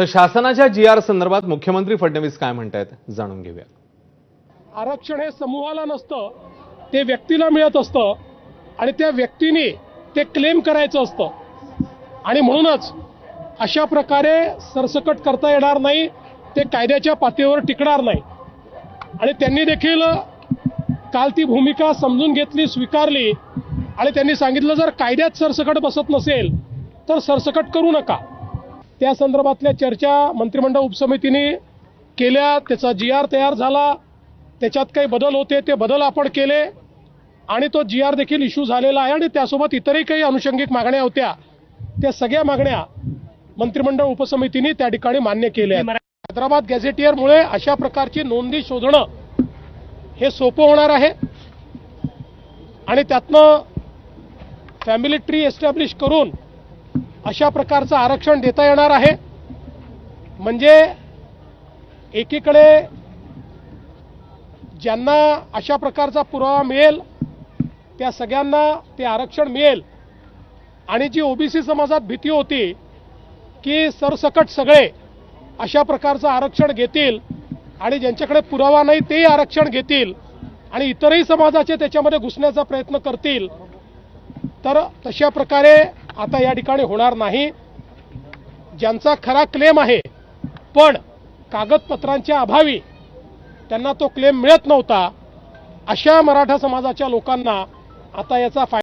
तर शासनाच्या जी आर संदर्भात मुख्यमंत्री फडणवीस काय म्हणतायत जाणून घेऊया. आरक्षण हे समूहाला नसतं ते व्यक्तीला मिळत असतं आणि त्या व्यक्तीने ते क्लेम करायचं असतं. आणि म्हणूनच अशा प्रकारे सरसकट करता येणार नाही ते कायद्याच्या पातळीवर टिकणार नाही. आणि त्यांनी देखील काल ती भूमिका समजून घेतली स्वीकारली. आणि त्यांनी सांगितलं जर कायद्यात सरसकट बसत नसेल तर सरसकट करू नका. त्या संदर्भातल्या चर्चा मंत्रिमंडळ उपसमितीने केल्या त्याचा जी आर तयार झाला त्याच्यात काही बदल होते ते बदल आपण केले आणि तो जी आर देखील इश्यू झालेला आहे आणि त्यासोबत इतरही काही अनुषंगिक मागण्या होत्या त्या सगळ्या मागण्या मंत्रिमंडळ उपसमितीने त्या ठिकाणी मान्य केल्या आहेत. हैदराबाद गॅझेटियरमुळे अशा प्रकारची नोंदी शोधणं हे सोपं होणार आहे आणि त्यातनं फॅमिली ट्री एस्टॅब्लिश करून अशा प्रकारचं आरक्षण देता येणार आहे. म्हणजे एकीकडे ज्यांना अशा प्रकारचा पुरावा मिळेल त्या सगळ्यांना ते आरक्षण मिळेल. आणि जी ओबीसी समाजात भीती होती की सरसकट सगळे अशा प्रकारचं आरक्षण घेतील आणि ज्यांच्याकडे पुरावा नाही तेही आरक्षण घेतील आणि इतरही समाजाचे त्याच्यामध्ये घुसण्याचा प्रयत्न करतील तर तशा प्रकारे आता या ठिकाणी होणार नाही. ज्यांचा खरा क्लेम आहे पण कागदपत्रांच्या अभावी त्यांना तो क्लेम मिळत नव्हता अशा मराठा समाजाच्या लोकांना आता याचा फायदा